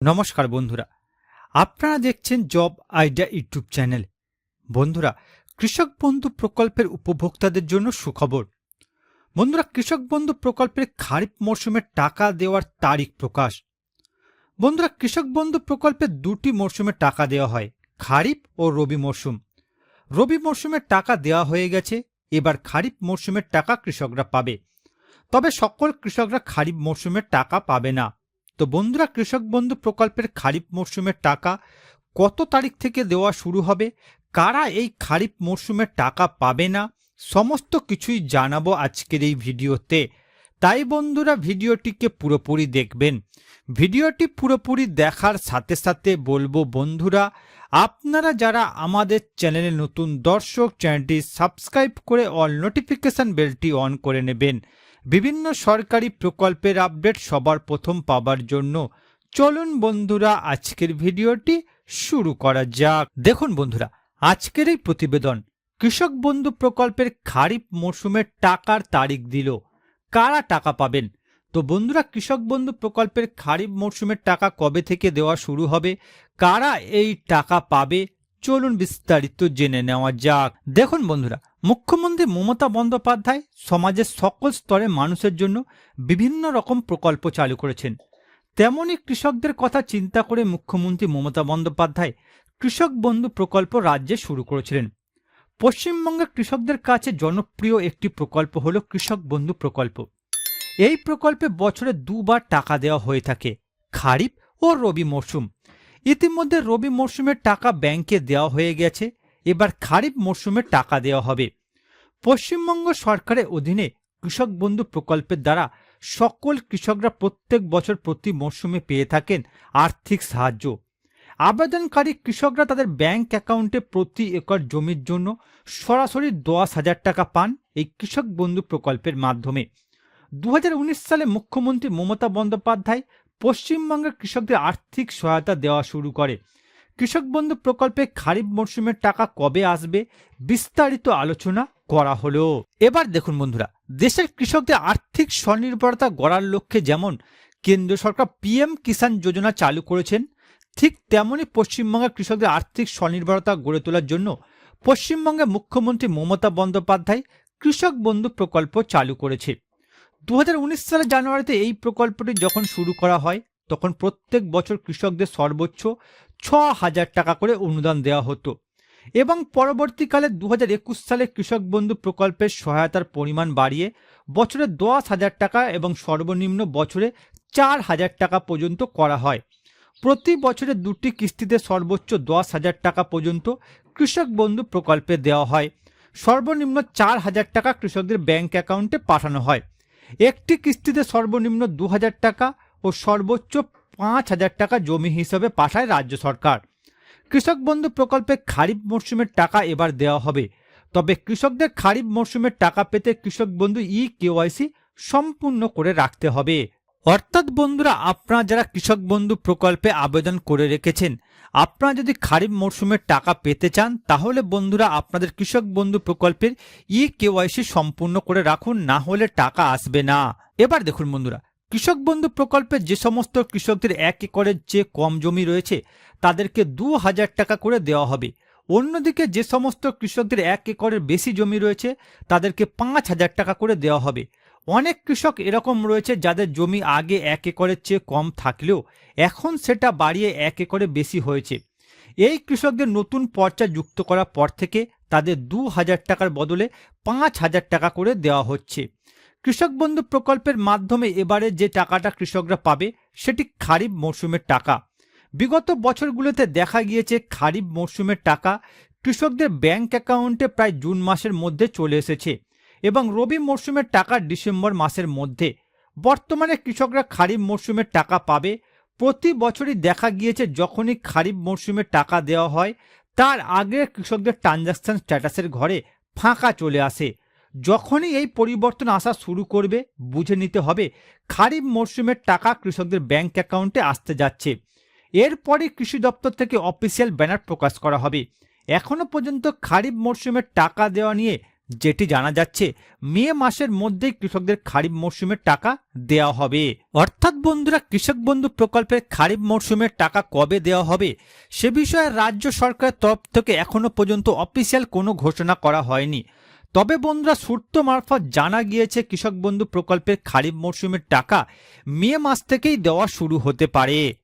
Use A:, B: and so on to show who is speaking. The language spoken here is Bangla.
A: নমস্কার বন্ধুরা। আপনারা দেখছেন জব আইডিয়া ইউটিউব চ্যানেল। বন্ধুরা, কৃষক বন্ধু প্রকল্পের উপভোক্তাদের জন্য সুখবর। বন্ধুরা, কৃষক বন্ধু প্রকল্পের খারিফ মরশুমে টাকা দেওয়ার তারিখ প্রকাশ। বন্ধুরা, কৃষক বন্ধু প্রকল্পে দুটি মরশুমে টাকা দেওয়া হয়, খারিফ ও রবি মরশুম। রবি মরশুমে টাকা দেওয়া হয়ে গেছে, এবার খারিফ মরশুমের টাকা কৃষকরা পাবে। তবে সকল কৃষকরা খারিফ মরশুমের টাকা পাবে না। তো বন্ধুরা, কৃষক বন্ধু প্রকল্পের খারিফ মরশুমের টাকা কত তারিখ থেকে দেওয়া শুরু হবে? কারা এই খারিফ মরশুমের টাকা পাবে না? সমস্ত কিছুই জানাব আজকের এই ভিডিওতে। তাই বন্ধুরা, ভিডিওটিকে পুরোপুরি দেখবেন। ভিডিওটি পুরোপুরি দেখার সাথে সাথে বলব, বন্ধুরা, আপনারা যারা আমাদের চ্যানেলে নতুন দর্শক, চ্যানেলটি সাবস্ক্রাইব করে অল নোটিফিকেশন বেলটি অন করে নেবেন। বিভিন্ন সরকারি প্রকল্পের আপডেট সবার প্রথম পাবার জন্য চলুন বন্ধুরা, আজকের ভিডিওটি শুরু করা যাক। দেখুন বন্ধুরা, আজকের এই প্রতিবেদন, কৃষক বন্ধু প্রকল্পের খারিফ মরশুমের টাকার তারিখ দিল। কারা টাকা পাবেন? তো বন্ধুরা, কৃষক বন্ধু প্রকল্পের খারিফ মরশুমের টাকা কবে থেকে দেওয়া শুরু হবে? কারা এই টাকা পাবে? চলুন বিস্তারিত জেনে নেওয়া যাক। দেখুন বন্ধুরা, মুখ্যমন্ত্রী মমতা বন্দ্যোপাধ্যায় সমাজের সকল স্তরে মানুষের জন্য বিভিন্ন রকম প্রকল্প চালু করেছেন। তেমনই কৃষকদের কথা চিন্তা করে মুখ্যমন্ত্রী মমতা বন্দ্যোপাধ্যায় কৃষক বন্ধু প্রকল্প রাজ্যে শুরু করেছিলেন। পশ্চিমবঙ্গের কৃষকদের কাছে জনপ্রিয় একটি প্রকল্প হল কৃষক বন্ধু প্রকল্প। এই প্রকল্পে বছরে দুবার টাকা দেওয়া হয়ে থাকে। খারিফ ও রবি মরশুম। ইতিমধ্যে রবি মরশুমের টাকা ব্যাংকে দেওয়া হয়ে গেছে। এবার খারিফ মরশুমে টাকা দেওয়া হবে। পশ্চিমবঙ্গ সরকারের অধীনে কৃষক বন্ধু প্রকল্পের দ্বারা সকল কৃষকরা প্রত্যেক বছর প্রতি মরশুমে পেয়ে থাকেন আর্থিক সাহায্য। আবেদনকারী কৃষকরা তাদের ব্যাংক অ্যাকাউন্টে প্রতি একর জমির জন্য সরাসরি দশ হাজার টাকা পান এই কৃষক বন্ধু প্রকল্পের মাধ্যমে। দু হাজার উনিশ সালে মুখ্যমন্ত্রী মমতা বন্দ্যোপাধ্যায় পশ্চিমবঙ্গের কৃষকদের আর্থিক সহায়তা দেওয়া শুরু করে। কৃষক বন্ধু প্রকল্পে খারিফ মরশুমের টাকা কবে আসবে বিস্তারিত আলোচনা করা হলো। এবার দেখুন বন্ধুরা, দেশের কৃষকদের আর্থিক স্বনির্ভরতা গড়ার লক্ষ্যে যেমন কেন্দ্র সরকার পিএম কিষাণ যোজনা চালু করেছেন, ঠিক তেমনই পশ্চিমবঙ্গের কৃষকদের আর্থিক স্বনির্ভরতা গড়ে তোলার জন্য পশ্চিমবঙ্গের মুখ্যমন্ত্রী মমতা বন্দ্যোপাধ্যায় কৃষক বন্ধু প্রকল্প চালু করেছে। দু হাজার উনিশ সালের জানুয়ারিতে এই প্রকল্পটি যখন শুরু করা হয়, তখন প্রত্যেক বছর কৃষকদের সর্বোচ্চ ছ হাজার টাকা করে অনুদান দেওয়া হতো। এবং পরবর্তীকালে দু হাজার একুশ সালে কৃষক বন্ধু প্রকল্পের সহায়তার পরিমাণ বাড়িয়ে বছরে দশ হাজার টাকা এবং সর্বনিম্ন বছরে চার হাজার টাকা পর্যন্ত করা হয়। প্রতি বছরে দুটি কিস্তিতে সর্বোচ্চ দশ হাজার টাকা পর্যন্ত কৃষক বন্ধু প্রকল্পে দেওয়া হয়। সর্বনিম্ন চার হাজার টাকা কৃষকদের ব্যাংক অ্যাকাউন্টে পাঠানো হয়। একটি কিস্তিতে সর্বনিম্ন দু হাজার টাকা ও সর্বোচ্চ পাঁচ হাজার টাকা জমি হিসেবে পাঠায় রাজ্য সরকার। কৃষক বন্ধু প্রকল্পে খারিফ মরশুমের টাকা এবার দেওয়া হবে। তবে কৃষকদের খারিফ মরশুমের টাকা পেতে কৃষক বন্ধু ই কেওয়াইসি সম্পূর্ণ করে রাখতে হবে। অর্থাৎ বন্ধুরা, আপনারা যারা কৃষক বন্ধু প্রকল্পে আবেদন করে রেখেছেন, আপনারা যদি খারিফ মরশুমের টাকা পেতে চান, তাহলে বন্ধুরা আপনাদের কৃষক বন্ধু প্রকল্পের ই কেওয়াইসি সম্পূর্ণ করে রাখুন, না হলে টাকা আসবে না। এবার দেখুন বন্ধুরা, কৃষক বন্ধু প্রকল্পে যে সমস্ত কৃষকদের এক একরের চেয়ে কম জমি রয়েছে, তাদেরকে দু হাজার টাকা করে দেওয়া হবে। অন্যদিকে যে সমস্ত কৃষকদের এক একরের বেশি জমি রয়েছে, তাদেরকে পাঁচ হাজার টাকা করে দেওয়া হবে। অনেক কৃষক এরকম রয়েছে যাদের জমি আগে এক একরের চেয়ে কম থাকলেও এখন সেটা বাড়িয়ে এক একরে বেশি হয়েছে। এই কৃষকদের নতুন পর্চা যুক্ত করার পর থেকে তাদের দু হাজার টাকার বদলে পাঁচ হাজার টাকা করে দেওয়া হচ্ছে। কৃষক বন্ধু প্রকল্পের মাধ্যমে এবারে যে টাকাটা কৃষকরা পাবে সেটি খারিফ মরশুমের টাকা। বিগত বছরগুলোতে দেখা গিয়েছে খারিফ মরশুমের টাকা কৃষকদের ব্যাংক অ্যাকাউন্টে প্রায় জুন মাসের মধ্যে চলে এসেছে। এবং রবি মরশুমের টাকা ডিসেম্বর মাসের মধ্যে। বর্তমানে কৃষকরা খারিফ মরশুমের টাকা পাবে। প্রতি বছরই দেখা গিয়েছে যখনই খারিফ মরশুমের টাকা দেওয়া হয়, তার আগে কৃষকদের ট্রানজাকশন স্ট্যাটাসের ঘরে ফাঁকা চলে আসে। যখনই এই পরিবর্তন আসা শুরু করবে, বুঝে নিতে হবে খারিফ মরশুমের টাকা কৃষকদের ব্যাংক অ্যাকাউন্টে আসতে যাচ্ছে। এরপরে কৃষি দপ্তর থেকে অফিসিয়াল ব্যানার প্রকাশ করা হবে। এখনও পর্যন্ত খারিফ মরশুমের টাকা দেওয়া নিয়ে যেটি জানা যাচ্ছে, মে মাসের মধ্যেই কৃষকদের খারিফ মরশুমের টাকা দেওয়া হবে। অর্থাৎ বন্ধুরা, কৃষক বন্ধু প্রকল্পের খারিফ মরশুমের টাকা কবে দেওয়া হবে, সে বিষয়ে রাজ্য সরকারের তরফ থেকে এখনও পর্যন্ত অফিসিয়াল কোনো ঘোষণা করা হয়নি। তবে বন্ধুরা, সূত্র মারফত জানা গিয়েছে, কৃষক বন্ধু প্রকল্পের খারিফ মরশুমের টাকা মে মাস থেকেই দেওয়া শুরু হতে পারে।